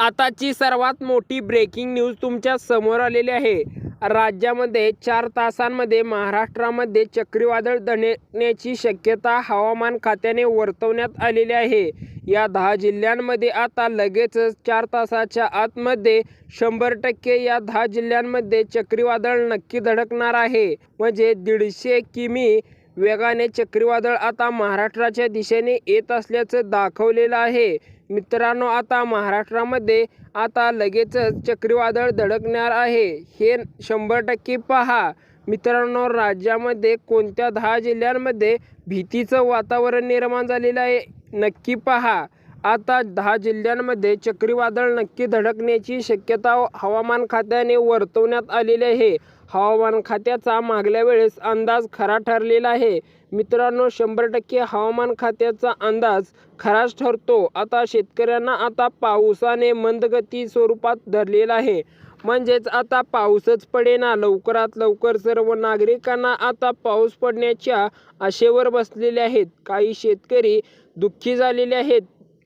आताची सर्वात मोठी ब्रेकिंग न्यूज तुमच्यासमोर आलेली आहे. राज्यामध्ये चार तासांमध्ये महाराष्ट्रामध्ये चक्रीवादळ दणण्याची शक्यता हवामान खात्याने वर्तवण्यात आलेली आहे. या दहा जिल्ह्यांमध्ये आता लगेचच चार तासाच्या आतमध्ये शंभर टक्के या दहा जिल्ह्यांमध्ये चक्रीवादळ नक्की धडकणार आहे. म्हणजे दीडशे किमी वेगाने चक्रीवादळ आता महाराष्ट्राच्या दिशेने येत असल्याचं दाखवलेलं आहे. मित्रांनो आता महाराष्ट्रामध्ये आता लगेचच चक्रीवादळ धडकणार आहे. हे शंभर टक्के पहा. मित्रांनो राज्यामध्ये कोणत्या दहा जिल्ह्यांमध्ये भीतीचं वातावरण निर्माण झालेलं आहे? नक्की पहा. आता दहा जिल्ह्यांमध्ये चक्रीवादळ नक्की धडकण्याची शक्यता हवामान खात्याने वर्तवण्यात आलेली आहे. हवामान खात्याचा मागल्या वेळेस अंदाज खरा ठरलेला आहे. मित्रांनो शंभर टक्के हवामान खात्याचा अंदाज खराच ठरतो. आता शेतकऱ्यांना आता पावसाने मंदगती स्वरूपात धरलेला आहे. म्हणजेच आता पाऊसच पडेना. लवकरात लवकर सर्व नागरिकांना आता पाऊस पडण्याच्या आशेवर बसलेले आहेत. काही शेतकरी दुःखी झालेले आहेत.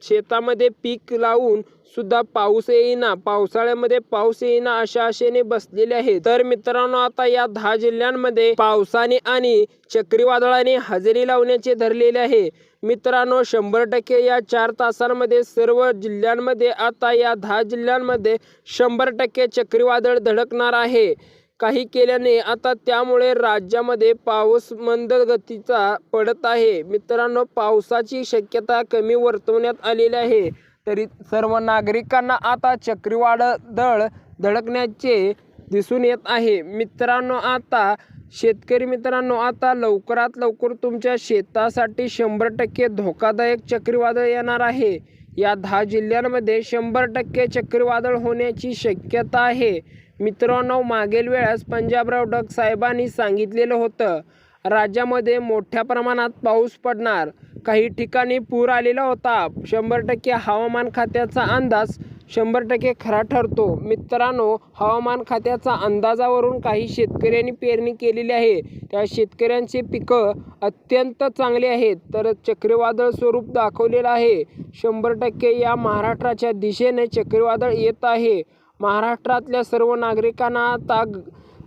शेतामध्ये पीक लावून सुद्धा पाऊस येईना. पावसाळ्यामध्ये पाऊस येईना अशा आशेने बसलेले आहेत. तर मित्रांनो आता या दहा जिल्ह्यांमध्ये पावसाने आणि चक्रीवादळाने हजेरी लावण्याचे धरलेले आहे. मित्रांनो शंभर टक्के या चार तासांमध्ये सर्व जिल्ह्यांमध्ये आता या दहा जिल्ह्यांमध्ये शंभर टक्के चक्रीवादळ धडकणार आहे. काही केल्याने आता त्यामुळे राज्यामध्ये पाऊस मंद गतीचा पडत आहे. मित्रांनो पावसाची शक्यता कमी वर्तवण्यात आलेली आहे. तरी सर्व नागरिकांना आता चक्रीवादळ धडकण्याचे दिसून येत आहे. मित्रांनो आता शेतकरी मित्रांनो आता लवकरात लवकर तुमच्या शेतासाठी शंभर टक्के धोकादायक चक्रीवादळ येणार आहे. या दहा जिल्ह्यांमध्ये शंभर टक्के चक्रीवादळ होण्याची शक्यता आहे. मित्रांनो मागील वेळेस पंजाबराव डग साहेबांनी सांगितलेलं होतं राज्यामध्ये मोठ्या प्रमाणात पाऊस पडणार. काही ठिकाणी पूर आलेला होता. शंभर टक्के हवामान खात्याचा अंदाज शंभर टक्के खरा ठरतो. मित्रांनो हवामान खात्याचा अंदाजावरून काही शेतकऱ्यांनी पेरणी केलेली आहे. त्या शेतकऱ्यांची पिकं अत्यंत चांगली आहेत. तर चक्रीवादळ स्वरूप दाखवलेलं आहे. शंभर टक्के या महाराष्ट्राच्या दिशेने चक्रीवादळ येत आहे. महाराष्ट्रातल्या सर्व नागरिकांना आता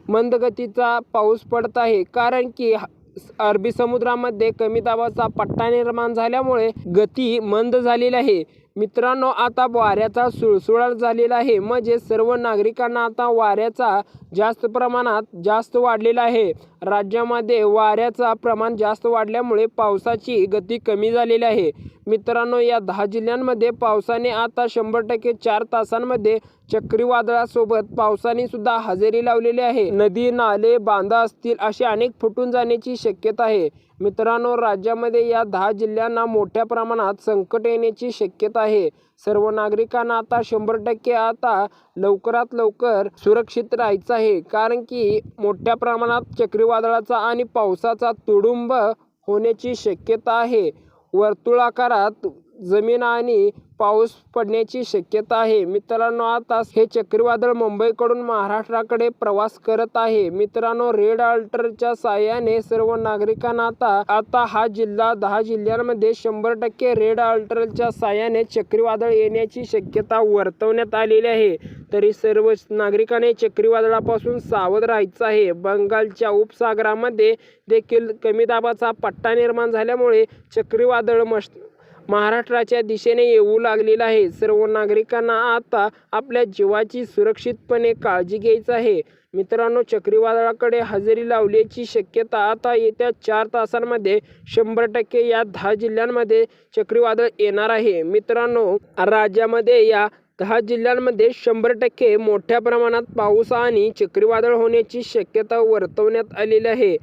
मंदगतीचा पाऊस पडत आहे. कारण की अरबी समुद्रामध्ये कमी दाबाचा पट्टा निर्माण झाल्यामुळे गती मंद झालेली आहे. मित्रांनो आता वाऱ्याचा सुळसुळाट झालेला आहे. म्हणजे सर्व नागरिकांना आता वाऱ्याचा जास्त प्रमाणात जास्त वाढलेला आहे. राज्यामध्ये वाऱ्याचा प्रमाण जास्त वाढल्यामुळे पावसाची गती कमी झालेली आहे. मित्रांनो या दहा जिल्ह्यांमध्ये पावसाने आता शंभर टक्के चार तासांमध्ये चक्रीवादळासोबत पावसाने सुद्धा हजेरी लावलेली आहे. नदी नाले बांधा असतील असे अनेक फुटून जाण्याची शक्यता आहे. मित्रांनो राज्यामध्ये या दहा जिल्ह्यांना मोठ्या प्रमाणात संकट येण्याची शक्यता आहे. सर्व नागरिकांना आता शंभर टक्के आता लवकरात लवकर सुरक्षित राहायचं आहे. कारण की मोठ्या प्रमाणात चक्रीवादळाचा आणि पावसाचा तुडुंब होण्याची शक्यता आहे. वर्तुळाकारात जमीन आणि पाऊस पडण्याची शक्यता आहे. मित्रांनो आता हे चक्रीवादळ मुंबईकडून महाराष्ट्राकडे प्रवास करत आहे. मित्रांनो रेड अल्टरच्या साहाय्याने सर्व नागरिकांना आता आता हा जिल्हा दहा जिल्ह्यांमध्ये शंभर टक्के रेड अल्टरच्या साहाय्याने चक्रीवादळ येण्याची शक्यता वर्तवण्यात आलेली आहे. तरी सर्व नागरिकांनी चक्रीवादळापासून सावध राहायचं आहे. बंगालच्या उपसागरामध्ये देखील कमी दाबाचा पट्टा निर्माण झाल्यामुळे चक्रीवादळ मश महाराष्ट्राच्या दिशेने येऊ लागलेला आहे. सर्व नागरिकांना आता आपल्या जीवाची सुरक्षितपणे काळजी घ्यायची आहे. मित्रांनो चक्रीवादळाकडे हजेरी लावल्याची शक्यता आता येत्या चार तासांमध्ये शंभर टक्के या दहा जिल्ह्यांमध्ये चक्रीवादळ येणार आहे. मित्रांनो राज्यामध्ये या दहा जिल्ह्यांमध्ये शंभर टक्के मोठ्या प्रमाणात पाऊस आणि चक्रीवादळ होण्याची शक्यता वर्तवण्यात आलेली आहे.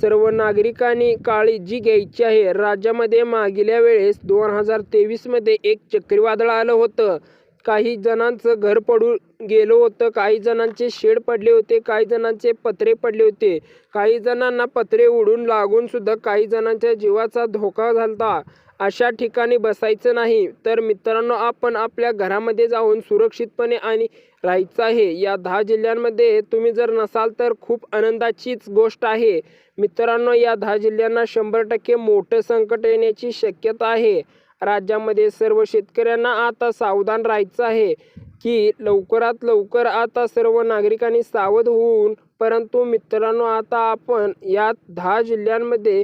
सर्व नागरिकांनी काळजी घ्यायची आहे. राज्यामध्ये मागील वेळेस दोन हजार तेवीसमध्ये एक चक्रीवादळ आलं होतं. काही जणांचं घर पडून गेलं होतं. काही जणांचे शेड पडले होते. काही जणांचे पत्रे पडले होते. काही जणांना पत्रे उडून लागून सुद्धा काही जणांच्या जीवाचा धोका झाला अशा ठिकाणी बसायचं नाही. तर मित्रांनो आपण आपल्या घरामध्ये जाऊन सुरक्षितपणे आणि राहायचं आहे. या दहा जिल्ह्यांमध्ये तुम्ही जर नसाल तर खूप आनंदाचीच गोष्ट आहे. मित्रांनो या दहा जिल्ह्यांना शंभर टक्के मोठं संकट येण्याची शक्यता आहे. राज्यामध्ये सर्व शेतकऱ्यांना आता सावधान राहायचं आहे की लवकरात लवकर आता सर्व नागरिकांनी सावध होऊन परंतु मित्रांनो आता आपण या दहा जिल्ह्यांमध्ये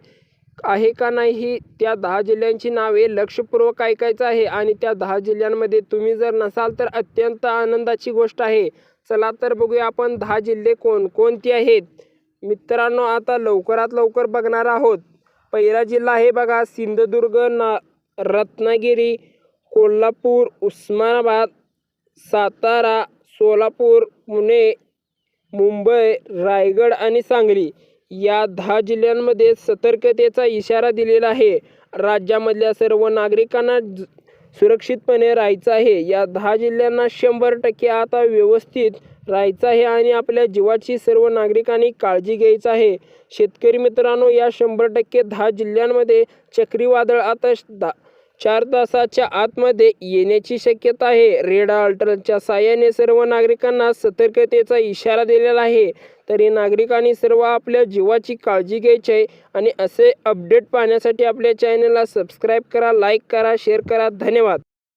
आहे का नाही त्या दहा जिल्ह्यांची नावे लक्षपूर्वक ऐकायचं आहे. आणि त्या दहा जिल्ह्यांमध्ये तुम्ही जर नसाल तर अत्यंत आनंदाची गोष्ट आहे. चला तर बघूया आपण दहा जिल्हे कोण कोणती आहेत? मित्रांनो आता लवकरात लवकर बघणार आहोत. पहिला जिल्हा आहे बघा सिंधुदुर्ग ना रत्नागिरी कोल्हापूर उस्मानाबाद सातारा सोलापूर पुणे मुंबई रायगड आणि सांगली. या दहा जिल्ह्यांमध्ये सतर्कतेचा इशारा दिलेला आहे. राज्यामधल्या सर्व नागरिकांना ज- सुरक्षितपणे राहायचं आहे. या दहा जिल्ह्यांना शंभर टक्के आता व्यवस्थित राहायचं आहे आणि आपल्या जीवाची सर्व नागरिकांनी काळजी घ्यायचं आहे. शेतकरी मित्रांनो या शंभर टक्के दहा जिल्ह्यांमध्ये चक्रीवादळ आता श- दा चार तासाच्या आतमध्ये येण्याची शक्यता आहे. रेड अलर्टच्या साहाय्याने सर्व नागरिकांना सतर्कतेचा इशारा दिलेला आहे. तरी नागरिकांनी सर्व आपल्या जीवाची काळजी घ्यायची आहे आणि असे अपडेट पाहण्यासाठी आपल्या चॅनलला सबस्क्राईब करा लाईक करा शेअर करा. धन्यवाद.